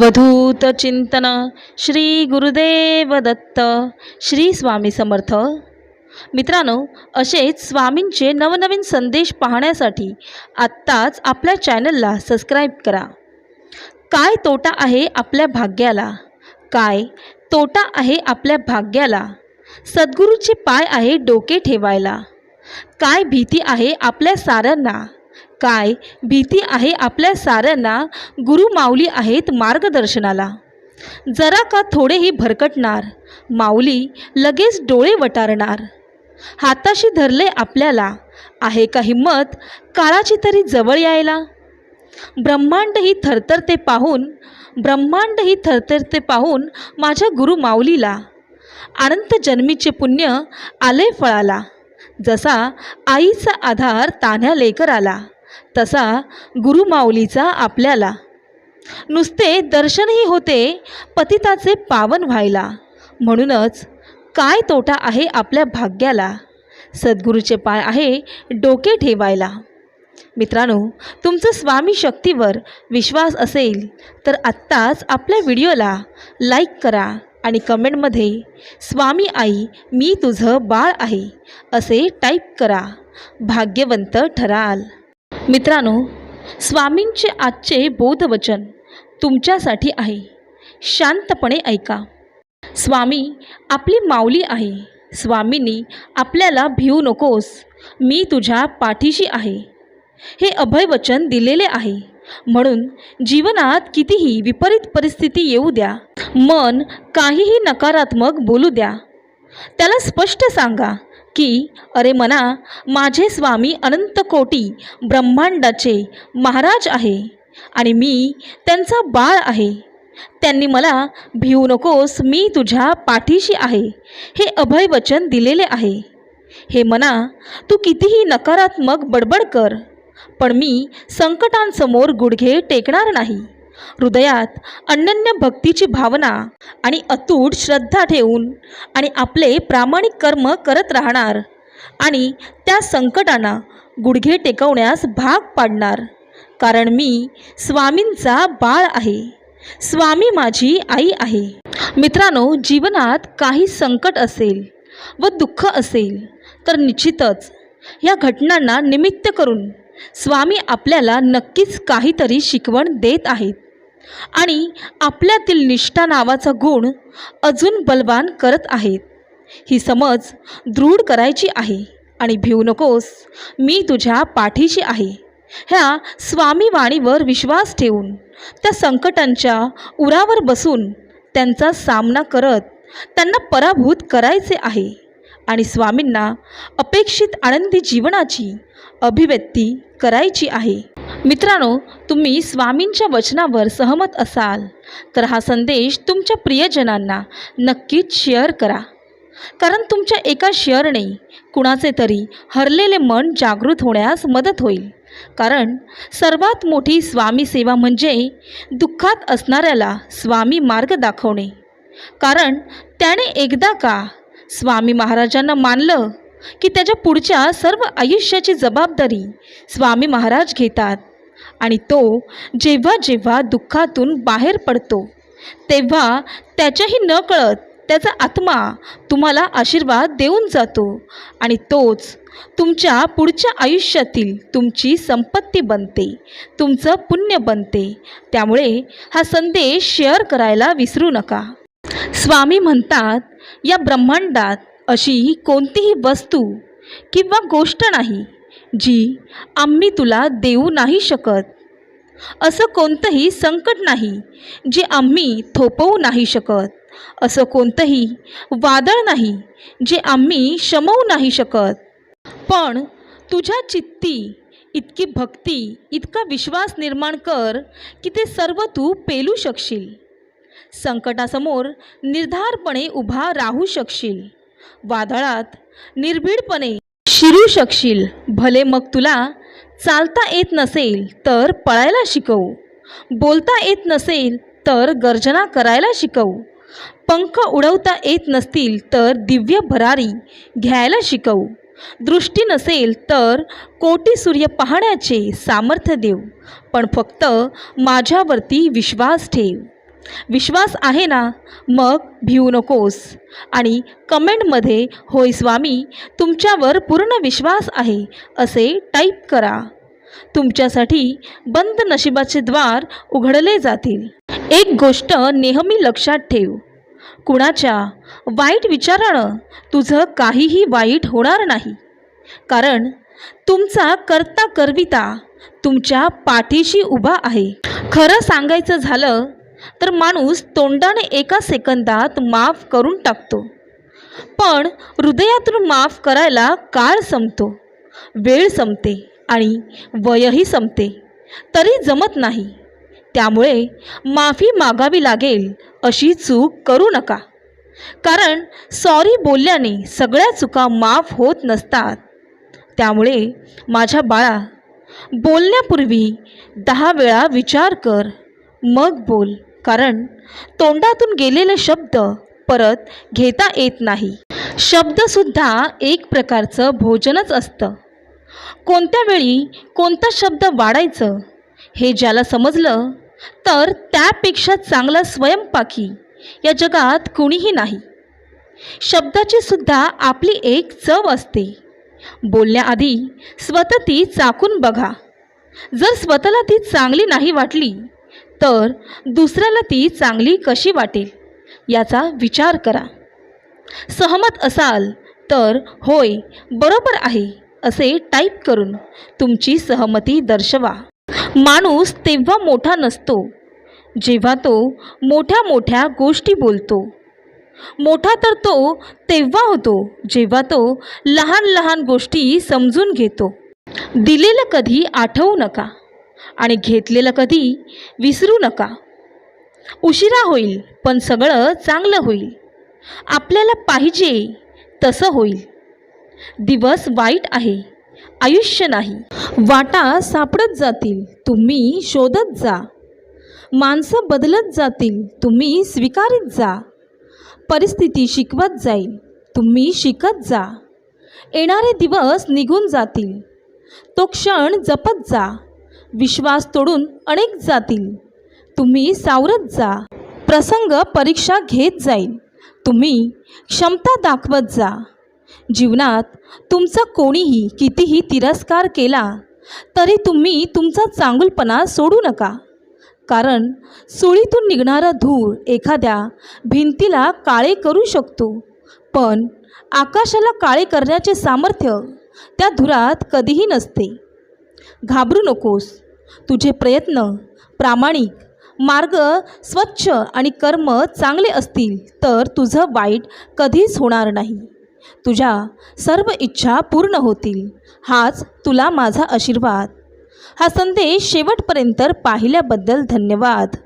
अवधूत चिंतन श्री गुरुदेव दत्त श्री स्वामी समर्थ. मित्रांनो असेच स्वामींचे नवनवीन संदेश पाहण्यासाठी आत्ताच आपल्या चॅनलला सबस्क्राईब करा. काय तोटा आहे आपल्या भाग्याला? काय तोटा आहे आपल्या भाग्याला? सद्गुरूचे पाय आहे डोके ठेवायला. काय भीती आहे आपल्या साऱ्यांना? काय भीती आहे आपल्या साऱ्यांना? गुरु माऊली आहेत मार्गदर्शनाला. जरा का थोडेही भरकटणार? माऊली लगेच डोळे वटारणार. हाताशी धरले आपल्याला. आहे का हिंमत काळाची तरी जवळ यायला? ब्रह्मांड ही थरथरते पाहून ब्रह्मांड ही थरथरते पाहून माझ्या गुरु माऊलीला अनंत जन्मीचे पुण्य आले फळाला. जसा आईचा आधार तान्ह्या लेकराला. तसा गुरुमाऊलीचा आपल्याला. नुसते दर्शनही होते पतिताचे पावन व्हायला. म्हणूनच काय तोटा आहे आपल्या भाग्याला? सद्गुरूचे पाय आहे डोके ठेवायला. मित्रांनो तुमचं स्वामी शक्तीवर विश्वास असेल तर आत्ताच आपल्या व्हिडिओला लाईक करा आणि कमेंटमध्ये स्वामी आई मी तुझं बाळ आहे असे टाईप करा. भाग्यवंत ठराल. मित्रांनो स्वामींचे आजचे बोधवचन तुमच्यासाठी आहे. शांतपणे ऐका. स्वामी आपली माऊली आहे. स्वामींनी आपल्याला भिवू नकोस. मी तुझ्या पाठीशी आहे. हे अभयवचन दिलेले आहे. म्हणून जीवनात कितीही विपरीत परिस्थिती येऊ द्या. मन काहीही नकारात्मक बोलू द्या. त्याला स्पष्ट सांगा. की अरे मना माझे स्वामी अनंत कोटी ब्रह्मांडाचे महाराज आहे आणि मी त्यांचा बाळ आहे. त्यांनी मला भिवू नकोस मी तुझ्या पाठीशी आहे. हे अभय वचन दिलेले आहे. हे मना तू कितीही नकारात्मक बडबड कर पण मी संकटांसमोर गुडघे टेकणार नाही. हृदयात अनन्य भक्तीची भावना आणि अतूट श्रद्धा ठेवून आणि आपले प्रामाणिक कर्म करत राहणार आणि त्या संकटांना गुडघे टेकवण्यास भाग पाडणार. कारण मी स्वामींचा बाळ आहे. स्वामी माझी आई आहे. मित्रांनो जीवनात काही संकट असेल व दुःख असेल तर निश्चितच या घटनांना निमित्त करून स्वामी आपल्याला नक्कीच काहीतरी शिकवण देत आहेत. आणि आपल्यातील निष्ठा नावाचा गुण अजून बलवान करत आहेत ही समज दृढ करायची आहे आणि भिवू नकोस मी तुझ्या पाठीशी आहे. ह्या स्वामी वाणीवर विश्वास ठेवून त्या संकटांच्या उरावर बसून त्यांचा सामना करत त्यांना पराभूत करायचे आहे आणि स्वामींना अपेक्षित आनंदी जीवनाची अभिव्यक्ती करायची आहे. मित्रांनो तुम्ही स्वामींच्या वचनावर सहमत असाल तर हा संदेश तुमच्या प्रियजनांना नक्कीच शेअर करा. कारण तुमच्या एका शेअरने कुणाचे तरी हरलेले मन जागृत होण्यास मदत होईल. कारण सर्वात मोठी स्वामी सेवा म्हणजे दुःखात असणाऱ्याला स्वामी मार्ग दाखवणे. कारण त्याने एकदा का स्वामी महाराजांना मानलं की त्याच्या पुढच्या सर्व आयुष्याची जबाबदारी स्वामी महाराज घेतात. आणि तो जेव्हा जेव्हा दुःखातून बाहेर पडतो तेव्हा त्याच्याही न कळत त्याचा आत्मा तुम्हाला आशीर्वाद देऊन जातो आणि तोच तुमच्या पुढच्या आयुष्यातील तुमची संपत्ती बनते तुमचं पुण्य बनते. त्यामुळे हा संदेश शेअर करायला विसरू नका. स्वामी म्हणतात या ब्रह्मांडात अशी कोणतीही वस्तू किंवा गोष्ट नाही जी आम्ही तुला देऊ नाही शकत. असं कोणतंही संकट नाही जे आम्ही थोपवू नाही शकत. असं कोणतंही वादळ नाही जे आम्ही शमवू नाही शकत. पण तुझ्या चित्ती इतकी भक्ती इतका विश्वास निर्माण कर की ते सर्व तू पेलू शकशील. संकटासमोर निर्धारपणे उभा राहू शकशील. वादळात निर्भीडपणे शिरू शकशील. भले मग तुला चालता येत नसेल तर पळायला शिकवू. बोलता येत नसेल तर गर्जना करायला शिकवू. पंख उडवता येत नसतील तर दिव्य भरारी घ्यायला शिकवू. दृष्टी नसेल तर कोटी सूर्य पाहण्याचे सामर्थ्य देऊ. पण फक्त माझ्यावरती विश्वास ठेव. विश्वास आहे ना? मग भिवू नकोस. आणि कमेंटमध्ये होय स्वामी तुमच्यावर पूर्ण विश्वास आहे असे टाईप करा. तुमच्यासाठी बंद नशिबाचे द्वार उघडले जातील. एक गोष्ट नेहमी लक्षात ठेव. कुणाच्या वाईट विचारानं तुझं काहीही वाईट होणार नाही. कारण तुमचा करता करविता तुमच्या पाठीशी उभा आहे. खरं सांगायचं झालं तर माणूस तोंडाने एका सेकंदात माफ करून टाकतो. पण हृदयातून माफ करायला काळ संपतो. वेळ संपते आणि वयही संपते. तरी जमत नाही. त्यामुळे माफी मागावी लागेल अशी चूक करू नका. कारण सॉरी बोलल्याने सगळ्या चुका माफ होत नसतात. त्यामुळे माझ्या बाळा बोलण्यापूर्वी दहा वेळा विचार कर मग बोल. कारण तोंडातून गेलेले शब्द परत घेता येत नाही. शब्दसुद्धा एक प्रकारचं भोजनच असतं. कोणत्या वेळी कोणता शब्द वाढायचं हे ज्याला समजलं तर त्यापेक्षा चांगला स्वयंपाकी या जगात कुणीही नाही. शब्दाची सुद्धा आपली एक चव असते. बोलण्याआधी स्वतः ती चाकून बघा. जर स्वतःला ती चांगली नाही वाटली तर दुसऱ्याला ती चांगली कशी वाटेल? याचा विचार करा. सहमत असाल तर होय बरोबर आहे असे टाईप करून तुमची सहमती दर्शवा. माणूस तेव्हा मोठा नसतो जेव्हा तो मोठ्या मोठ्या गोष्टी बोलतो. मोठा तर तो तेव्हा होतो जेव्हा तो लहान लहान गोष्टी समजून घेतो. दिलेलं कधी आठवू नका. आणि घेतलेलं कधी विसरू नका. उशिरा होईल पण सगळं चांगलं होईल. आपल्याला पाहिजे तसं होईल. दिवस वाईट आहे आयुष्य नाही. वाटा सापडत जातील तुम्ही शोधत जा. माणसं बदलत जातील तुम्ही स्वीकारित जा. परिस्थिती शिकवत जाईल तुम्ही शिकत जा. येणारे दिवस निघून जातील. तो क्षण जपत जा. विश्वास तोडून अनेक जातील. तुम्ही सावरत जा. प्रसंग परीक्षा घेत जाईल. तुम्ही क्षमता दाखवत जा. जीवनात तुमचा कोणीही कितीही तिरस्कार केला तरी तुम्ही तुमचा चांगुलपणा सोडू नका. कारण सुळीतून निघणारा धूर एखाद्या भिंतीला काळे करू शकतो पण आकाशाला काळे करण्याचे सामर्थ्य त्या धुरात कधीही नसते. घाबरू नकोस. तुझे प्रयत्न प्रामाणिक मार्ग स्वच्छ आणि कर्म चांगले असतील तर तुझं वाईट कधीच होणार नाही. तुझ्या सर्व इच्छा पूर्ण होतील. हाच तुला माझा आशीर्वाद. हा संदेश शेवटपर्यंत पाहिल्याबद्दल धन्यवाद.